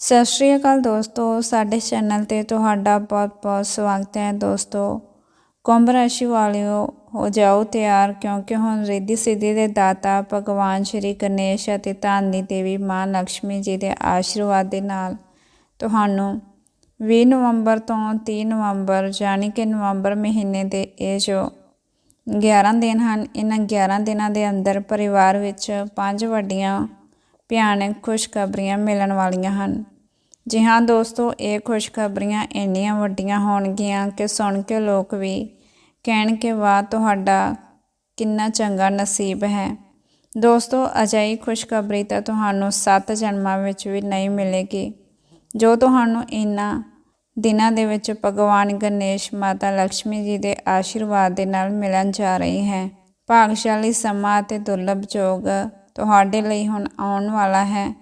ਸਤਿ ਸ਼੍ਰੀ ਅਕਾਲ ਦੋਸਤੋ, ਸਾਡੇ ਚੈਨਲ ਤੇ ਤੁਹਾਡਾ ਬਹੁਤ-ਬਹੁਤ ਸਵਾਗਤ ਹੈ ਦੋਸਤੋ। ਕੁੰਭ ਰਾਸ਼ੀ ਵਾਲਿਓ, ਹੋ ਜਾਓ ਤਿਆਰ, ਕਿਉਂਕਿ ਹੁਣ ਰਿੱਧੀ ਸਿੱਧੀ ਦੇ ਦਾਤਾ ਭਗਵਾਨ ਸ਼੍ਰੀ ਗਣੇਸ਼ ਅਤੇ ਧਨ ਦੀ ਦੇਵੀ ਮਾਂ ਲక్ష్ਮੀ ਜੀ ਦੇ ਆਸ਼ੀਰਵਾਦ ਦੇ ਨਾਲ ਤੁਹਾਨੂੰ 20 ਨਵੰਬਰ ਤੋਂ 30 ਨਵੰਬਰ ਯਾਨੀ ਕਿ ਨਵੰਬਰ ਮਹੀਨੇ ਦੇ ਇਹ ਜੋ 11 ਦਿਨ ਹਨ, ਇਹਨਾਂ 11 ਦਿਨਾਂ ਦੇ ਅੰਦਰ ਪਰਿਵਾਰ ਵਿੱਚ ਪੰਜ ਵੱਡੀਆਂ ਭਿਆਨਕ ਖੁਸ਼ਖਬਰੀਆਂ ਮਿਲਣ ਵਾਲੀਆਂ ਹਨ। ਜੀ ਹਾਂ ਦੋਸਤੋ, ਇਹ ਖੁਸ਼ਖਬਰੀਆਂ ਇੰਨੀਆਂ ਵੱਡੀਆਂ ਹੋਣਗੀਆਂ ਕਿ ਸੁਣ ਕੇ ਲੋਕ ਵੀ ਕਹਿਣ ਕਿ ਵਾਹ, ਤੁਹਾਡਾ ਕਿੰਨਾ ਚੰਗਾ ਨਸੀਬ ਹੈ। ਦੋਸਤੋ, ਅਜਿਹੀ ਖੁਸ਼ਖਬਰੀ ਤਾਂ ਤੁਹਾਨੂੰ ਸੱਤ ਜਨਮਾਂ ਵਿੱਚ ਵੀ ਨਹੀਂ ਮਿਲੇਗੀ। ਜੋ ਤੁਹਾਨੂੰ ਇਹਨਾਂ ਦਿਨਾਂ ਦੇ ਵਿੱਚ ਭਗਵਾਨ ਗਣੇਸ਼ ਮਾਤਾ ਲక్ష్ਮੀ ਜੀ ਦੇ ਆਸ਼ੀਰਵਾਦ ਦੇ ਨਾਲ ਮਿਲਣ ਜਾ ਰਹੀ ਹੈ। ਭਾਗਸ਼ਾਲੀ ਸਮਾਂ ਅਤੇ ਦੁਰਲਭ ਯੋਗ ਤੁਹਾਡੇ ਲਈ ਹੁਣ ਆਉਣ ਵਾਲਾ ਹੈ।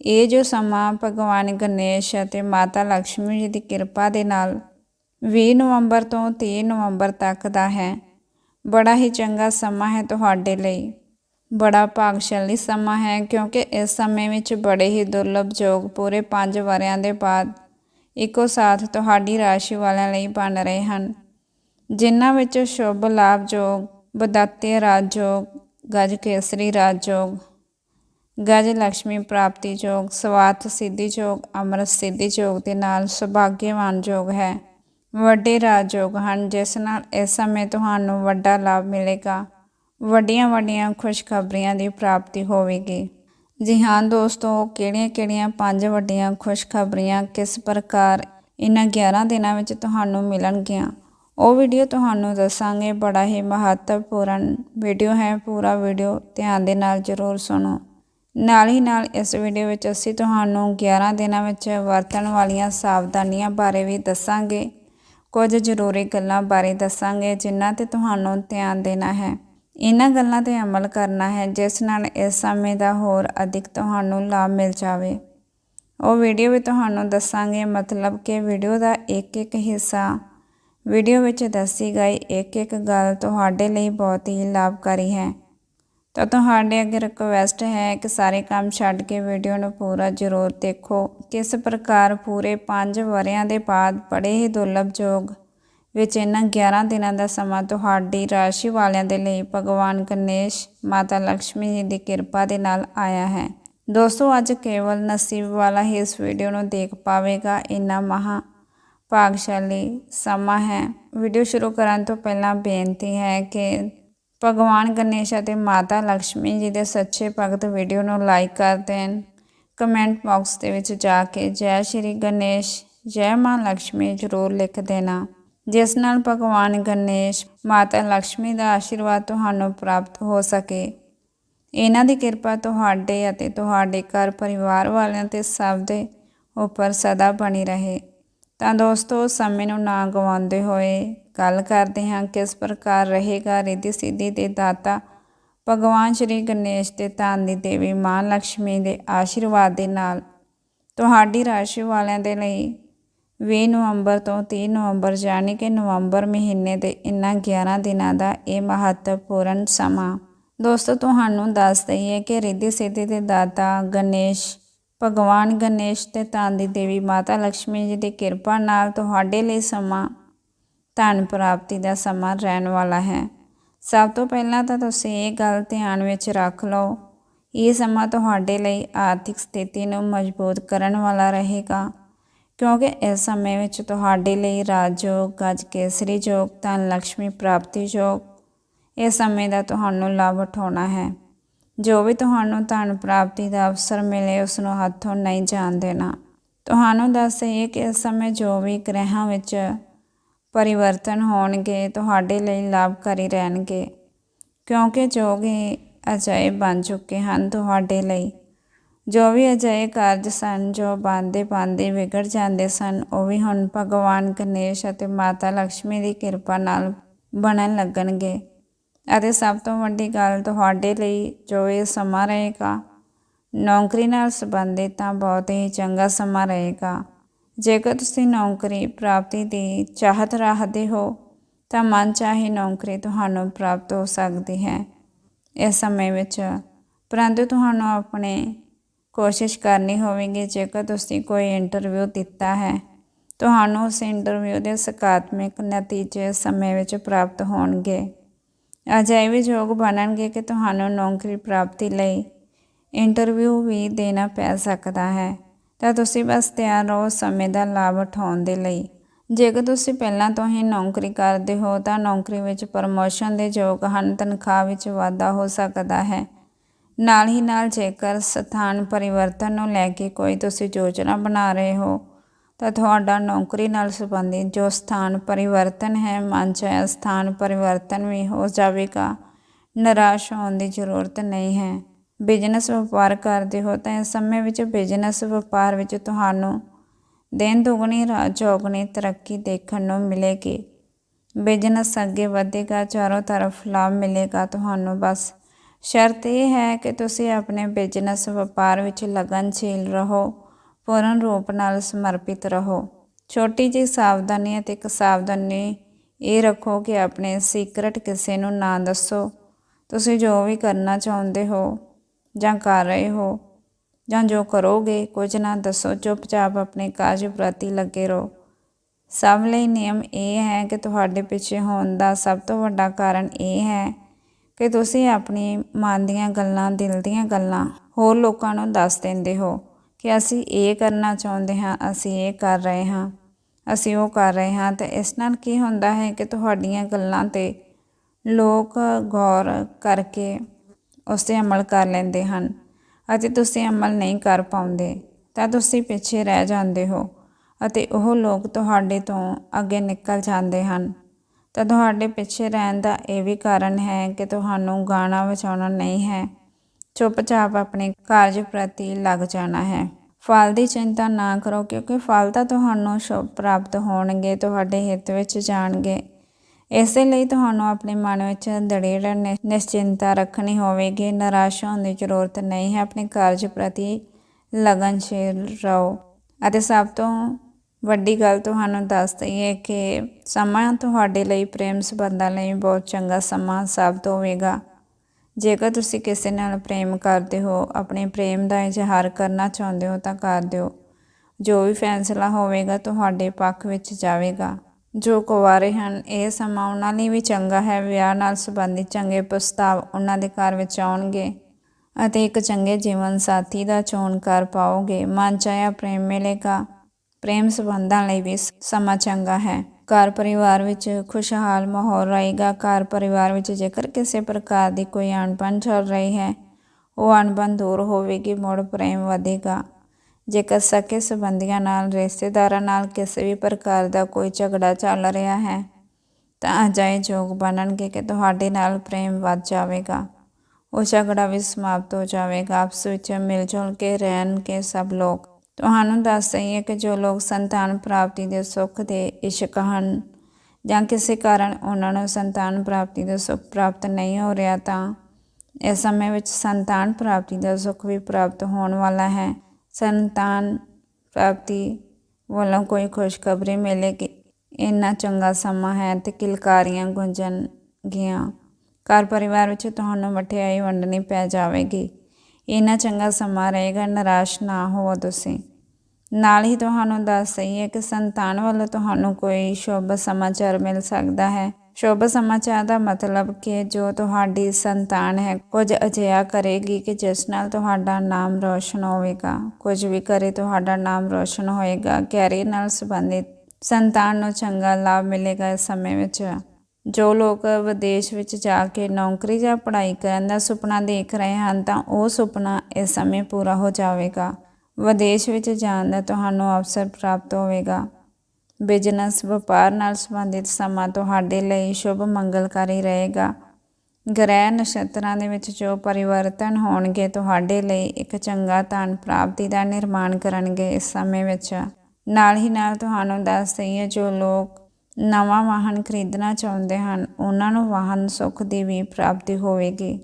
ਇਹ ਜੋ ਸਮਾਂ ਭਗਵਾਨ ਗਣੇਸ਼ ਅਤੇ ਮਾਤਾ ਲక్ష్ਮੀ ਜੀ ਦੀ ਕਿਰਪਾ ਦੇ ਨਾਲ 20 ਨਵੰਬਰ ਤੋਂ 30 ਨਵੰਬਰ ਤੱਕ ਦਾ ਹੈ। ਬੜਾ ਹੀ ਚੰਗਾ ਸਮਾਂ ਹੈ ਤੁਹਾਡੇ ਲਈ। ਬੜਾ ਭਾਗਸ਼ਾਲੀ ਸਮਾਂ ਹੈ ਕਿਉਂਕਿ ਇਸ ਸਮੇਂ ਵਿੱਚ ਬੜੇ ਹੀ ਦੁਰਲਭ ਯੋਗ ਪੂਰੇ 5 ਵਰਿਆਂ ਦੇ ਬਾਅਦ ਇੱਕੋ ਸਾਥ ਤੁਹਾਡੀ ਰਾਸ਼ੀ ਵਾਲਿਆਂ ਲਈ ਬਣ ਰਹੇ ਹਨ। ਜਿਨ੍ਹਾਂ ਵਿੱਚ ਸ਼ੁਭ ਲਾਭ ਯੋਗ, ਬਦਾਤੇ ਰਾਜ ਯੋਗ ਗਜ ਕੇਸਰੀ ਰਾਜ ਯੋਗ ਗਜ ਲక్ష్ਮੀ ਪ੍ਰਾਪਤੀ ਯੋਗ ਸਵਾਰਥ ਸਿੱਧੀ ਯੋਗ ਅਮਰਤ ਸਿੱਧੀ ਯੋਗ ਦੇ ਨਾਲ ਸੁਭਾਗਿਆਵਾਨ ਯੋਗ ਹੈ। ਵੱਡੇ ਰਾਜ ਯੋਗ ਹਨ, ਜਿਸ ਨਾਲ ਇਸ ਸਮੇਂ ਤੁਹਾਨੂੰ ਵੱਡਾ ਲਾਭ ਮਿਲੇਗਾ। ਵੱਡੀਆਂ ਵੱਡੀਆਂ ਖੁਸ਼ਖਬਰੀਆਂ ਦੀ ਪ੍ਰਾਪਤੀ ਹੋਵੇਗੀ। ਜੀ ਹਾਂ ਦੋਸਤੋ, ਕਿਹੜੀਆਂ-ਕਿਹੜੀਆਂ ਪੰਜ ਵੱਡੀਆਂ ਖੁਸ਼ਖਬਰੀਆਂ ਕਿਸ ਪ੍ਰਕਾਰ ਇਹਨਾਂ 11 ਦਿਨਾਂ ਵਿੱਚ ਤੁਹਾਨੂੰ ਮਿਲਣਗੀਆਂ? ਉਹ ਵੀਡੀਓ ਤੁਹਾਨੂੰ ਦੱਸਾਂਗੇ। ਬੜਾ ਹੀ ਮਹੱਤਵਪੂਰਨ ਵੀਡੀਓ ਹੈ। ਪੂਰਾ ਵੀਡੀਓ ਧਿਆਨ ਦੇ ਨਾਲ ਜ਼ਰੂਰ ਸੁਣੋ। ਨਾਲ ਹੀ ਨਾਲ ਇਸ ਵੀਡੀਓ ਵਿੱਚ ਅਸੀਂ ਤੁਹਾਨੂੰ 11 ਦਿਨਾਂ ਵਿੱਚ ਵਰਤਣ ਵਾਲੀਆਂ ਸਾਵਧਾਨੀਆਂ ਬਾਰੇ ਵੀ ਦੱਸਾਂਗੇ। ਕੁਝ ਜ਼ਰੂਰੀ ਗੱਲਾਂ ਬਾਰੇ ਦੱਸਾਂਗੇ ਜਿਨ੍ਹਾਂ ਤੇ ਤੁਹਾਨੂੰ ਧਿਆਨ ਦੇਣਾ ਹੈ। ਇਹਨਾਂ ਗੱਲਾਂ ਤੇ ਅਮਲ ਕਰਨਾ ਹੈ। ਜਿਸ ਨਾਲ ਇਸ ਸਮੇਂ ਦਾ ਹੋਰ ਅਧਿਕ ਤੁਹਾਨੂੰ ਲਾਭ ਮਿਲ ਜਾਵੇ। ਉਹ ਵੀਡੀਓ ਵੀ ਤੁਹਾਨੂੰ ਦੱਸਾਂਗੇ। ਮਤਲਬ ਕਿ ਵੀਡੀਓ ਦਾ ਇੱਕ ਇੱਕ ਹਿੱਸਾ ਵੀਡੀਓ ਵਿੱਚ ਦੱਸੀ ਗਈ ਇੱਕ ਇੱਕ ਗੱਲ ਤੁਹਾਡੇ ਲਈ ਬਹੁਤ ਹੀ ਲਾਭਕਾਰੀ ਹੈ। ਤਾਂ ਤੁਹਾਡੇ ਅੱਗੇ ਰਿਕਵੈਸਟ ਹੈ ਕਿ ਸਾਰੇ ਕੰਮ ਛੱਡ ਕੇ ਵੀਡੀਓ ਨੂੰ ਪੂਰਾ ਜ਼ਰੂਰ ਦੇਖੋ। ਕਿਸ ਪ੍ਰਕਾਰ ਪੂਰੇ 5 ਵਰਿਆਂ ਦੇ ਬਾਅਦ ਬੜੇ ਹੀ ਦੁਰਲਭ ਯੋਗ ਵਿੱਚ ਇਹਨਾਂ 11 ਦਿਨਾਂ ਦਾ ਸਮਾਂ ਤੁਹਾਡੀ ਰਾਸ਼ੀ ਵਾਲਿਆਂ ਦੇ ਲਈ ਭਗਵਾਨ ਗਣੇਸ਼ ਮਾਤਾ ਲక్ష్ਮੀ ਜੀ ਦੀ ਕਿਰਪਾ ਦੇ ਨਾਲ ਆਇਆ ਹੈ। ਦੋਸਤੋ, ਅੱਜ ਕੇਵਲ ਨਸੀਬ ਵਾਲਾ ਹੀ ਇਸ ਵੀਡੀਓ ਨੂੰ ਦੇਖ ਪਾਵੇਗਾ। ਇਹਨਾਂ ਮਹਾ ਭਾਗਸ਼ਾਲੀ ਸਮਾਂ ਹੈ। ਵੀਡੀਓ ਸ਼ੁਰੂ ਕਰਨ ਤੋਂ ਪਹਿਲਾਂ ਬੇਨਤੀ ਹੈ ਕਿ ਭਗਵਾਨ ਗਣੇਸ਼ ਅਤੇ ਮਾਤਾ ਲక్ష్ਮੀ ਜੀ ਦੇ ਸੱਚੇ ਭਗਤ ਵੀਡੀਓ ਨੂੰ ਲਾਈਕ ਕਰ ਦੇਣ। ਕਮੈਂਟ ਬਾਕਸ ਦੇ ਵਿੱਚ ਜਾ ਕੇ ਜੈ ਸ਼੍ਰੀ ਗਣੇਸ਼, ਜੈ ਮਾਂ ਲక్ష్ਮੀ ਜ਼ਰੂਰ ਲਿਖ ਦੇਣਾ। ਜਿਸ ਨਾਲ ਭਗਵਾਨ ਗਣੇਸ਼, ਮਾਤਾ ਲక్ష్ਮੀ ਦਾ ਆਸ਼ੀਰਵਾਦ ਤੁਹਾਨੂੰ ਪ੍ਰਾਪਤ ਹੋ ਸਕੇ। ਇਹਨਾਂ ਦੀ ਕਿਰਪਾ ਤੁਹਾਡੇ ਅਤੇ ਤੁਹਾਡੇ ਘਰ ਪਰਿਵਾਰ ਵਾਲਿਆਂ ਤੇ ਸਭ ਦੇ ਉੱਪਰ ਸਦਾ ਬਣੀ ਰਹੇ। ਤਾਂ ਦੋਸਤੋ, ਸਮੇਂ ਨੂੰ ਨਾ ਗਵਾਉਂਦੇ ਹੋਏ ਗੱਲ ਕਰਦੇ ਹਾਂ ਕਿਸ ਪ੍ਰਕਾਰ ਰਹੇਗਾ ਰਿੱਧੀ ਸਿੱਧੀ ਦੇ ਦਾਤਾ ਭਗਵਾਨ ਸ਼੍ਰੀ ਗਣੇਸ਼ ਤੇ ਧਨ ਦੀ ਦੇਵੀ ਮਾਂ ਲక్ష్ਮੀ ਦੇ ਆਸ਼ੀਰਵਾਦ ਦੇ ਨਾਲ। ਤੁਹਾਡੀ ਰਾਸ਼ੀ ਵਾਲਿਆਂ ਦੇ ਲਈ 20 ਨਵੰਬਰ ਤੋਂ 30 ਨਵੰਬਰ ਯਾਨੀ ਕਿ ਨਵੰਬਰ ਮਹੀਨੇ ਦੇ ਇਨ੍ਹਾਂ 11 ਦਿਨਾਂ ਦਾ ਇਹ ਮਹੱਤਵਪੂਰਨ ਸਮਾਂ। ਦੋਸਤੋ, ਤੁਹਾਨੂੰ ਦੱਸ ਦਈਏ ਕਿ ਰਿੱਧੀ ਸਿੱਧੀ ਦੇ ਦਾਤਾ ਗਣੇਸ਼ ਭਗਵਾਨ ਗਣੇਸ਼ ਤੇ ਧਨ ਦੀ ਦੇਵੀ ਮਾਤਾ ਲక్ష్ਮੀ ਜੀ ਦੀ ਕਿਰਪਾ ਨਾਲ ਤੁਹਾਡੇ ਲਈ ਸਮਾਂ, ਧਨ ਪ੍ਰਾਪਤੀ ਦਾ ਸਮਾਂ ਰਹਿਣ ਵਾਲਾ ਹੈ। ਸਭ ਤੋਂ ਪਹਿਲਾਂ ਤਾਂ ਤੁਸੀਂ ਇਹ ਗੱਲ ਧਿਆਨ ਵਿੱਚ ਰੱਖ ਲਓ, ਇਹ ਸਮਾਂ ਤੁਹਾਡੇ ਲਈ ਆਰਥਿਕ ਸਥਿਤੀ ਨੂੰ ਮਜ਼ਬੂਤ ਕਰਨ ਵਾਲਾ ਰਹੇਗਾ। ਕਿਉਂਕਿ ਇਸ ਸਮੇਂ ਵਿੱਚ ਤੁਹਾਡੇ ਲਈ ਰਾਜਯੋਗ, ਗਜ ਕੇਸਰੀ ਯੋਗ ਤਾਂ ਲక్ష్ਮੀ ਪ੍ਰਾਪਤੀ ਯੋਗ, ਇਸ ਸਮੇਂ ਦਾ ਤੁਹਾਨੂੰ ਲਾਭ ਉਠਾਉਣਾ ਹੈ। ਜੋ ਵੀ ਤੁਹਾਨੂੰ ਧਨ ਪ੍ਰਾਪਤੀ ਦਾ ਅਵਸਰ ਮਿਲੇ ਉਸ ਨੂੰ ਹੱਥੋਂ ਨਹੀਂ ਜਾਣ ਦੇਣਾ। ਤੁਹਾਨੂੰ ਦੱਸ ਦੱਸੇ ਕਿ ਇਸ ਸਮੇਂ ਜੋ ਵੀ ਗ੍ਰਹਿਾਂ ਵਿੱਚ ਪਰਿਵਰਤਨ ਹੋਣਗੇ, ਤੁਹਾਡੇ ਲਈ ਲਾਭਕਾਰੀ ਰਹਿਣਗੇ। ਕਿਉਂਕਿ ਜੋਗੇ ਅਜਿਹੇ ਬਣ ਚੁੱਕੇ ਹਨ, ਤੁਹਾਡੇ ਲਈ ਜੋ ਵੀ ਅਜਿਹੇ ਕਾਰਜ ਸਨ, ਜੋ ਬੰਦੇ ਬੰਦੇ ਵਿਗੜ ਜਾਂਦੇ ਸਨ, ਉਹ ਵੀ ਹੁਣ ਭਗਵਾਨ ਗਣੇਸ਼ ਅਤੇ ਮਾਤਾ ਲక్ష్ਮੀ ਦੀ ਕਿਰਪਾ ਨਾਲ ਬਣਨ ਲੱਗਣਗੇ। ਅਤੇ ਸਭ ਤੋਂ ਵੱਡੀ ਗੱਲ ਤੁਹਾਡੇ ਲਈ ਜੋ ਇਹ ਸਮਾਂ ਰਹੇਗਾ, ਨੌਕਰੀ ਨਾਲ ਸੰਬੰਧਿਤ ਤਾਂ ਬਹੁਤ ਹੀ ਚੰਗਾ ਸਮਾਂ ਰਹੇਗਾ। ਜੇਕਰ ਤੁਸੀਂ ਨੌਕਰੀ ਪ੍ਰਾਪਤੀ ਦੀ ਚਾਹਤ ਰੱਖਦੇ ਹੋ, ਤਾਂ ਮਨ ਚਾਹੀ ਨੌਕਰੀ ਤੁਹਾਨੂੰ ਪ੍ਰਾਪਤ ਹੋ ਸਕਦੀ ਹੈ। ਇਸ ਸਮੇਂ ਵਿੱਚ ਪਰੰਤੂ ਤੁਹਾਨੂੰ ਆਪਣੇ ਕੋਸ਼ਿਸ਼ ਕਰਨੀ ਹੋਵੇਗੀ, ਜੇਕਰ ਤੁਸੀਂ ਕੋਈ ਇੰਟਰਵਿਊ ਦਿੱਤਾ ਹੈ, ਤੁਹਾਨੂੰ ਉਸ ਇੰਟਰਵਿਊ ਦੇ ਸਕਾਰਾਤਮਕ ਨਤੀਜੇ ਸਮੇਂ ਵਿੱਚ ਪ੍ਰਾਪਤ ਹੋਣਗੇ। ਅਜਿਹੇ ਯੋਗ ਬਣਨਗੇ ਕਿ ਤੁਹਾਨੂੰ ਨੌਕਰੀ ਪ੍ਰਾਪਤੀ ਲਈ ਇੰਟਰਵਿਊ ਵੀ ਦੇਣਾ ਪੈ ਸਕਦਾ ਹੈ। ਤਾਂ ਤੁਸੀਂ ਬਸ ਤਿਆਰ ਰਹੋ ਸਮੇਂ ਦਾ ਲਾਭ ਉਠਾਉਣ ਦੇ ਲਈ। ਜੇਕਰ ਤੁਸੀਂ ਪਹਿਲਾਂ ਤੋਂ ਹੀ ਨੌਕਰੀ ਕਰਦੇ ਹੋ ਤਾਂ ਨੌਕਰੀ ਵਿੱਚ ਪ੍ਰਮੋਸ਼ਨ ਦੇ ਯੋਗ ਹਨ, ਤਨਖਾਹ ਵਿੱਚ ਵਾਧਾ ਹੋ ਸਕਦਾ ਹੈ। ਨਾਲ ਹੀ ਨਾਲ ਜੇਕਰ ਸਥਾਨ ਪਰਿਵਰਤਨ ਨੂੰ ਲੈ ਕੇ ਕੋਈ ਤੁਸੀਂ ਯੋਜਨਾ ਬਣਾ ਰਹੇ ਹੋ ਤਾਂ ਤੁਹਾਡਾ ਨੌਕਰੀ ਨਾਲ ਸੰਬੰਧਿਤ ਜੋ ਸਥਾਨ ਪਰਿਵਰਤਨ ਹੈ, ਮਨ ਚਾਹਿਆ ਸਥਾਨ ਪਰਿਵਰਤਨ ਵੀ ਹੋ ਜਾਵੇਗਾ। ਨਿਰਾਸ਼ ਹੋਣ ਦੀ ਜ਼ਰੂਰਤ ਨਹੀਂ ਹੈ। ਬਿਜ਼ਨਸ ਵਪਾਰ ਕਰਦੇ ਹੋ ਤਾਂ ਇਸ ਸਮੇਂ ਵਿੱਚ ਬਿਜ਼ਨਸ ਵਪਾਰ ਵਿੱਚ ਤੁਹਾਨੂੰ ਦਿਨ ਦੁਗਣੀ ਰਾਤ ਚੌਗਣੀ ਤਰੱਕੀ ਦੇਖਣ ਨੂੰ ਮਿਲੇਗੀ। ਬਿਜ਼ਨਸ ਅੱਗੇ ਵਧੇਗਾ, ਚਾਰੋਂ ਤਰਫ ਲਾਭ ਮਿਲੇਗਾ ਤੁਹਾਨੂੰ। ਬਸ ਸ਼ਰਤ ਇਹ ਹੈ ਕਿ ਤੁਸੀਂ ਆਪਣੇ ਬਿਜ਼ਨਸ ਵਪਾਰ ਵਿੱਚ ਲਗਨਸ਼ੀਲ ਰਹੋ। ਪੂਰਨ ਰੂਪ ਨਾਲ ਸਮਰਪਿਤ ਰਹੋ। ਛੋਟੀ ਜਿਹੀ ਸਾਵਧਾਨੀ ਅਤੇ ਇੱਕ ਸਾਵਧਾਨੀ ਇਹ ਰੱਖੋ ਕਿ ਆਪਣੇ ਸੀਕ੍ਰੇਟ ਕਿਸੇ ਨੂੰ ਨਾ ਦੱਸੋ। ਤੁਸੀਂ ਜੋ ਵੀ ਕਰਨਾ ਚਾਹੁੰਦੇ ਹੋ ਜਾਂ ਕਰ ਰਹੇ ਹੋ ਜਾਂ ਜੋ ਕਰੋਗੇ, ਕੁਝ ਨਾ ਦੱਸੋ। ਚੁੱਪਚਾਪ ਆਪਣੇ ਕਾਰਜ ਪ੍ਰਤੀ ਲੱਗੇ ਰਹੋ। ਸਭ ਲਈ ਨਿਯਮ ਇਹ ਹੈ ਕਿ ਤੁਹਾਡੇ ਪਿੱਛੇ ਹੋਣ ਦਾ ਸਭ ਤੋਂ ਵੱਡਾ ਕਾਰਨ ਇਹ ਹੈ ਕਿ ਤੁਸੀਂ ਆਪਣੀ ਮਨ ਦੀਆਂ ਗੱਲਾਂ, ਦਿਲ ਦੀਆਂ ਗੱਲਾਂ ਹੋਰ ਲੋਕਾਂ ਨੂੰ ਦੱਸ ਦਿੰਦੇ ਹੋ। ਕਿ ਅਸੀਂ ਇਹ ਕਰਨਾ ਚਾਹੁੰਦੇ ਹਾਂ, ਅਸੀਂ ਇਹ ਕਰ ਰਹੇ ਹਾਂ, ਅਸੀਂ ਉਹ ਕਰ ਰਹੇ ਹਾਂ, ਤੇ ਇਸ ਨਾਲ ਕੀ ਹੁੰਦਾ ਹੈ ਕਿ ਤੁਹਾਡੀਆਂ ਗੱਲਾਂ ਤੇ ਲੋਕ ਗੌਰ ਕਰਕੇ ਉਸ 'ਤੇ ਅਮਲ ਕਰ ਲੈਂਦੇ ਹਨ। ਅਤੇ ਤੁਸੀਂ ਅਮਲ ਨਹੀਂ ਕਰ ਪਾਉਂਦੇ, ਤਾਂ ਤੁਸੀਂ ਪਿੱਛੇ ਰਹਿ ਜਾਂਦੇ ਹੋ ਅਤੇ ਉਹ ਲੋਕ ਤੁਹਾਡੇ ਤੋਂ ਅੱਗੇ ਨਿਕਲ ਜਾਂਦੇ ਹਨ। ਤਾਂ ਤੁਹਾਡੇ ਪਿੱਛੇ ਰਹਿਣ ਦਾ ਇਹ ਵੀ ਕਾਰਨ ਹੈ ਕਿ ਤੁਹਾਨੂੰ ਗਾਣਾ ਵਜਾਉਣਾ ਨਹੀਂ ਹੈ। ਚੁੱਪਚਾਪ ਆਪਣੇ ਕਾਰਜ ਪ੍ਰਤੀ ਲੱਗ ਜਾਣਾ ਹੈ। ਫਲ ਦੀ ਚਿੰਤਾ ਨਾ ਕਰੋ, ਕਿਉਂਕਿ ਫਲ ਤਾਂ ਤੁਹਾਨੂੰ ਸ਼ੁਭ ਪ੍ਰਾਪਤ ਹੋਣਗੇ, ਤੁਹਾਡੇ ਹਿੱਤ ਵਿੱਚ ਜਾਣਗੇ। ਇਸੇ ਲਈ ਤੁਹਾਨੂੰ ਆਪਣੇ ਮਨ ਵਿੱਚ ਦ੍ਰਿੜ ਨਿ- ਨਿਸ਼ਚਿੰਤਾ ਰੱਖਣੀ ਹੋਵੇਗੀ। ਨਿਰਾਸ਼ ਹੋਣ ਦੀ ਜ਼ਰੂਰਤ ਨਹੀਂ ਹੈ। ਆਪਣੇ ਕਾਰਜ ਪ੍ਰਤੀ ਲਗਨਸ਼ੀਲ ਰਹੋ। ਅਤੇ ਸਭ ਤੋਂ ਵੱਡੀ ਗੱਲ ਤੁਹਾਨੂੰ ਦੱਸ ਦਈਏ ਕਿ ਸਮਾਂ ਤੁਹਾਡੇ ਲਈ, ਪ੍ਰੇਮ ਸੰਬੰਧਾਂ ਲਈ ਬਹੁਤ ਚੰਗਾ ਸਮਾਂ ਸਾਬਤ ਹੋਵੇਗਾ। ਜੇਕਰ ਤੁਸੀਂ ਕਿਸੇ ਨਾਲ ਪ੍ਰੇਮ ਕਰਦੇ ਹੋ, ਆਪਣੇ ਪ੍ਰੇਮ ਦਾ ਇਜ਼ਹਾਰ ਕਰਨਾ ਚਾਹੁੰਦੇ ਹੋ ਤਾਂ ਕਰ ਦਿਓ। ਜੋ ਵੀ ਫੈਸਲਾ ਹੋਵੇਗਾ ਤੁਹਾਡੇ ਪੱਖ ਵਿੱਚ ਜਾਵੇਗਾ। ਜੋ ਕੁਆਰੇ ਹਨ, ਇਹ ਸਮਾਂ ਉਹਨਾਂ ਲਈ ਵੀ ਚੰਗਾ ਹੈ। ਵਿਆਹ ਨਾਲ ਸੰਬੰਧਿਤ ਚੰਗੇ ਪ੍ਰਸਤਾਵ ਉਹਨਾਂ ਦੇ ਘਰ ਵਿੱਚ ਆਉਣਗੇ ਅਤੇ ਇੱਕ ਚੰਗੇ ਜੀਵਨ ਸਾਥੀ ਦਾ ਚੋਣ ਕਰ ਪਾਓਗੇ। ਮਨ ਚਾਹਿਆ ਪ੍ਰੇਮ ਮਿਲੇਗਾ। ਪ੍ਰੇਮ ਸੰਬੰਧਾਂ ਲਈ ਵੀ ਸਮਾਂ ਚੰਗਾ ਹੈ। ਘਰ ਪਰਿਵਾਰ ਵਿੱਚ ਖੁਸ਼ਹਾਲ ਮਾਹੌਲ ਰਹੇਗਾ। ਘਰ ਪਰਿਵਾਰ ਵਿੱਚ ਜੇਕਰ ਕਿਸੇ ਪ੍ਰਕਾਰ ਦੀ ਕੋਈ ਅਣਬਣ ਚੱਲ ਰਹੀ ਹੈ, ਉਹ ਅਣਬਣ ਦੂਰ ਹੋਵੇਗੀ, ਮੁੜ ਪ੍ਰੇਮ ਵਧੇਗਾ। ਜੇਕਰ ਸਕੇ ਸੰਬੰਧੀਆਂ ਨਾਲ, ਰਿਸ਼ਤੇਦਾਰਾਂ ਨਾਲ ਕਿਸੇ ਵੀ ਪ੍ਰਕਾਰ ਦਾ ਕੋਈ ਝਗੜਾ ਚੱਲ ਰਿਹਾ ਹੈ, ਤਾਂ ਅਜਾਏ ਯੋਗ ਬਣਨਗੇ ਕਿ ਤੁਹਾਡੇ ਨਾਲ ਪ੍ਰੇਮ ਵੱਧ ਜਾਵੇਗਾ। ਉਹ ਝਗੜਾ ਵੀ ਸਮਾਪਤ ਹੋ ਜਾਵੇਗਾ। ਆਪਸ ਵਿੱਚ ਮਿਲ ਜੁਲ ਕੇ ਰਹਿਣਗੇ ਸਭ ਲੋਕ। ਤੁਹਾਨੂੰ ਦੱਸ ਦਈਏ ਕਿ ਜੋ ਲੋਕ ਸੰਤਾਨ ਪ੍ਰਾਪਤੀ ਦੇ ਸੁੱਖ ਦੇ ਇਸ਼ਕ ਹਨ ਜਾਂ ਕਿਸੇ ਕਾਰਨ ਉਹਨਾਂ ਨੂੰ ਸੰਤਾਨ ਪ੍ਰਾਪਤੀ ਦਾ ਸੁੱਖ ਪ੍ਰਾਪਤ ਨਹੀਂ ਹੋ ਰਿਹਾ ਤਾਂ ਇਸ ਸਮੇਂ ਵਿੱਚ ਸੰਤਾਨ ਪ੍ਰਾਪਤੀ ਦਾ ਸੁੱਖ ਵੀ ਪ੍ਰਾਪਤ ਹੋਣ ਵਾਲਾ ਹੈ। ਸੰਤਾਨ ਪ੍ਰਾਪਤੀ ਵੱਲੋਂ ਕੋਈ ਖੁਸ਼ਖਬਰੀ ਮਿਲੇਗੀ ਇੰਨਾ ਚੰਗਾ ਸਮਾਂ ਹੈ ਤੇ ਕਿਲਕਾਰੀਆਂ ਗੁੰਜਣਗੀਆਂ। ਘਰ ਪਰਿਵਾਰ ਵਿੱਚ ਤੁਹਾਨੂੰ ਮਠਿਆਈ ਵੰਡਣੀ ਪੈ ਜਾਵੇਗੀ। ਇੰਨਾ ਚੰਗਾ ਸਮਾਂ ਰਹੇਗਾ, ਨਿਰਾਸ਼ ਨਾ ਹੋਵੋ ਤੁਸੀਂ। ਨਾਲ ਹੀ ਤੁਹਾਨੂੰ ਦੱਸ ਦਈਏ ਕਿ ਸੰਤਾਨ ਵੱਲੋਂ ਤੁਹਾਨੂੰ ਕੋਈ ਸ਼ੁਭ ਸਮਾਚਾਰ ਮਿਲ ਸਕਦਾ ਹੈ। ਸ਼ੁਭ ਸਮਾਚਾਰ ਦਾ ਮਤਲਬ ਕਿ ਜੋ ਤੁਹਾਡੀ ਸੰਤਾਨ ਹੈ, ਕੁਝ ਅਜਿਹਾ ਕਰੇਗੀ ਕਿ ਜਿਸ ਨਾਲ ਤੁਹਾਡਾ ਨਾਮ ਰੋਸ਼ਨ ਹੋਵੇਗਾ। ਕੁਝ ਵੀ ਕਰੇ ਤੁਹਾਡਾ ਨਾਮ ਰੋਸ਼ਨ ਹੋਏਗਾ। ਕੈਰੀਅਰ ਨਾਲ ਸੰਬੰਧਿਤ ਸੰਤਾਨ ਨੂੰ ਚੰਗਾ ਲਾਭ ਮਿਲੇਗਾ ਇਸ ਸਮੇਂ ਵਿੱਚ। ਜੋ ਲੋਕ ਵਿਦੇਸ਼ ਵਿੱਚ ਜਾ ਕੇ ਨੌਕਰੀ ਜਾਂ ਪੜ੍ਹਾਈ ਕਰਨ ਦਾ ਸੁਪਨਾ ਦੇਖ ਰਹੇ ਹਨ ਤਾਂ ਉਹ ਸੁਪਨਾ ਇਸ ਸਮੇਂ ਪੂਰਾ ਹੋ ਜਾਵੇਗਾ। ਵਿਦੇਸ਼ ਵਿੱਚ ਜਾਣ ਦਾ ਤੁਹਾਨੂੰ ਅਵਸਰ ਪ੍ਰਾਪਤ ਹੋਵੇਗਾ। ਬਿਜ਼ਨਸ ਵਪਾਰ ਨਾਲ ਸੰਬੰਧਿਤ ਸਮਾਂ ਤੁਹਾਡੇ ਲਈ ਸ਼ੁਭ ਮੰਗਲਕਾਰੀ ਰਹੇਗਾ। ਗ੍ਰਹਿ ਨਛੱਤਰਾਂ ਦੇ ਵਿੱਚ ਜੋ ਪਰਿਵਰਤਨ ਹੋਣਗੇ ਤੁਹਾਡੇ ਲਈ ਇੱਕ ਚੰਗਾ ਧਨ ਪ੍ਰਾਪਤੀ ਦਾ ਨਿਰਮਾਣ ਕਰਨਗੇ ਇਸ ਸਮੇਂ ਵਿੱਚ। ਨਾਲ ਹੀ ਨਾਲ ਤੁਹਾਨੂੰ ਦੱਸ ਦਈਏ ਜੋ ਲੋਕ ਨਵਾਂ ਵਾਹਨ ਖਰੀਦਣਾ ਚਾਹੁੰਦੇ ਹਨ, ਉਹਨਾਂ ਨੂੰ ਵਾਹਨ ਸੁੱਖ ਦੀ ਵੀ ਪ੍ਰਾਪਤੀ ਹੋਵੇਗੀ।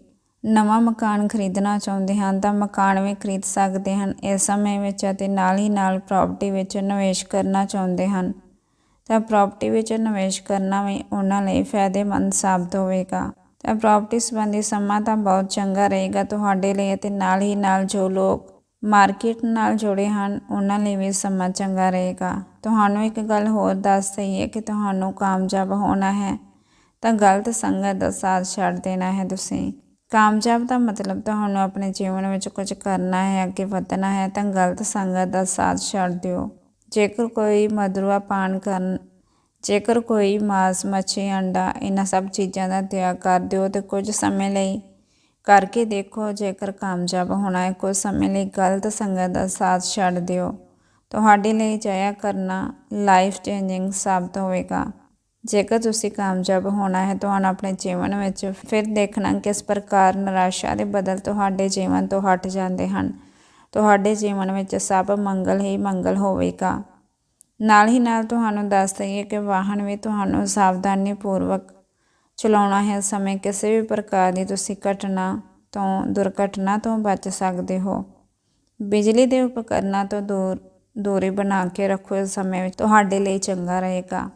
ਨਵਾਂ ਮਕਾਨ ਖਰੀਦਣਾ ਚਾਹੁੰਦੇ ਹਨ ਤਾਂ ਮਕਾਨ ਵੀ ਖਰੀਦ ਸਕਦੇ ਹਨ। ਇਸ ਸਮੇਂ ਵਿੱਚ ਅਤੇ ਨਾਲ ਹੀ ਨਾਲ ਪ੍ਰਾਪਰਟੀ ਵਿੱਚ ਨਿਵੇਸ਼ ਕਰਨਾ ਚਾਹੁੰਦੇ ਹਨ। ਤਾਂ ਪ੍ਰਾਪਰਟੀ ਵਿੱਚ ਨਿਵੇਸ਼ ਕਰਨਾ ਵੀ ਉਹਨਾਂ ਲਈ ਫਾਇਦੇਮੰਦ ਸਾਬਤ ਹੋਵੇਗਾ। ਤਾਂ ਪ੍ਰਾਪਰਟੀ ਸੰਬੰਧੀ ਸਮਾਂ ਤਾਂ ਬਹੁਤ ਚੰਗਾ ਰਹੇਗਾ ਤੁਹਾਡੇ ਲਈ ਅਤੇ ਨਾਲ ਹੀ ਨਾਲ ਜੋ ਲੋਕ ਮਾਰਕੀਟ ਨਾਲ ਜੁੜੇ ਹਨ, ਉਹਨਾਂ ਲਈ ਵੀ ਸਮਾਂ ਚੰਗਾ ਰਹੇਗਾ। ਤੁਹਾਨੂੰ ਇੱਕ ਗੱਲ ਹੋਰ ਦੱਸ ਦਈਏ ਕਿ ਤੁਹਾਨੂੰ ਕਾਮਯਾਬ ਹੋਣਾ ਹੈ ਤਾਂ ਗਲਤ ਸੰਗਤ ਦਾ ਸਾਥ ਛੱਡ ਦੇਣਾ ਹੈ ਤੁਸੀਂ। ਕਾਮਯਾਬ ਦਾ ਮਤਲਬ ਤੁਹਾਨੂੰ ਆਪਣੇ ਜੀਵਨ ਵਿੱਚ ਕੁਝ ਕਰਨਾ ਹੈ, ਅੱਗੇ ਵਧਣਾ ਹੈ, ਤਾਂ ਗਲਤ ਸੰਗਤ ਦਾ ਸਾਥ ਛੱਡ ਦਿਓ। ਜੇਕਰ ਕੋਈ ਮਧੁਰਾ ਪਾਨ ਕਰਨ, ਜੇਕਰ ਕੋਈ ਮਾਸ, ਮੱਛੀ, ਅੰਡਾ, ਇਹਨਾਂ ਸਭ ਚੀਜ਼ਾਂ ਦਾ ਤਿਆਗ ਕਰ ਦਿਓ ਤੇ ਕੁਝ ਸਮੇਂ ਲਈ ਕਰਕੇ ਦੇਖੋ, ਜੇਕਰ ਕਾਮਯਾਬ ਹੋਣਾ ਹੈ, ਕੁਝ ਸਮੇਂ ਲਈ ਗਲਤ ਸੰਗਤ ਦਾ ਸਾਥ ਛੱਡ ਦਿਓ। ਤੁਹਾਡੇ ਲਈ ਜਇਆ ਕਰਨਾ ਲਾਈਫ ਚੇਂਜਿੰਗ ਸਾਬਤ ਹੋਵੇਗਾ। ਜੇਕਰ ਤੁਸੀਂ ਕਾਮਯਾਬ ਹੋਣਾ ਹੈ ਤੁਹਾਨੂੰ ਆਪਣੇ ਜੀਵਨ ਵਿੱਚ ਫਿਰ ਦੇਖਣਾ ਕਿਸ ਪ੍ਰਕਾਰ ਨਿਰਾਸ਼ਾ ਦੇ ਬਦਲ ਤੁਹਾਡੇ ਜੀਵਨ ਤੋਂ ਹਟ ਜਾਂਦੇ ਹਨ। ਤੁਹਾਡੇ ਜੀਵਨ ਵਿੱਚ ਸਭ ਮੰਗਲ ਹੀ ਮੰਗਲ ਹੋਵੇਗਾ। ਨਾਲ ਹੀ ਨਾਲ ਤੁਹਾਨੂੰ ਦੱਸ ਦਈਏ ਕਿ ਵਾਹਨ ਵੀ ਤੁਹਾਨੂੰ ਸਾਵਧਾਨੀ ਪੂਰਵਕ ਚਲਾਉਣਾ ਹੈ। ਸਮੇਂ ਕਿਸੇ ਵੀ ਪ੍ਰਕਾਰ ਦੀ ਤੁਸੀਂ ਘਟਨਾ ਤੋਂ, ਦੁਰਘਟਨਾ ਤੋਂ ਬਚ ਸਕਦੇ ਹੋ। ਬਿਜਲੀ ਦੇ ਉਪਕਰਨਾਂ ਤੋਂ ਦੂਰ, ਦੂਰੀ ਬਣਾ ਕੇ ਰੱਖੋ। ਇਸ ਸਮੇਂ ਵਿੱਚ ਤੁਹਾਡੇ ਲਈ ਚੰਗਾ ਰਹੇਗਾ।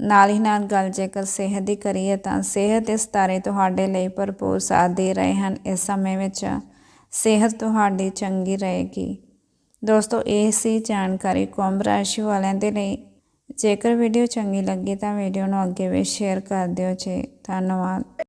ਨਾਲ ਹੀ ਨਾਲ ਗੱਲ ਜੇਕਰ ਸਿਹਤ ਦੀ ਕਰੀਏ ਤਾਂ ਸਿਹਤ ਇਸ ਤਾਰੇ ਤੁਹਾਡੇ ਲਈ ਭਰਪੂਰ ਸਾਥ ਦੇ ਰਹੇ ਹਨ। ਇਸ ਸਮੇਂ ਵਿੱਚ ਸਿਹਤ ਤੁਹਾਡੀ ਚੰਗੀ ਰਹੇਗੀ। ਦੋਸਤੋ, ਇਹ ਸੀ ਜਾਣਕਾਰੀ ਕੁੰਭ ਰਾਸ਼ੀ ਵਾਲਿਆਂ ਦੇ ਲਈ। ਜੇਕਰ ਵੀਡੀਓ ਚੰਗੀ ਲੱਗੀ ਤਾਂ ਵੀਡੀਓ ਨੂੰ ਅੱਗੇ ਵੀ ਸ਼ੇਅਰ ਕਰ ਦਿਓ ਜੀ। ਧੰਨਵਾਦ।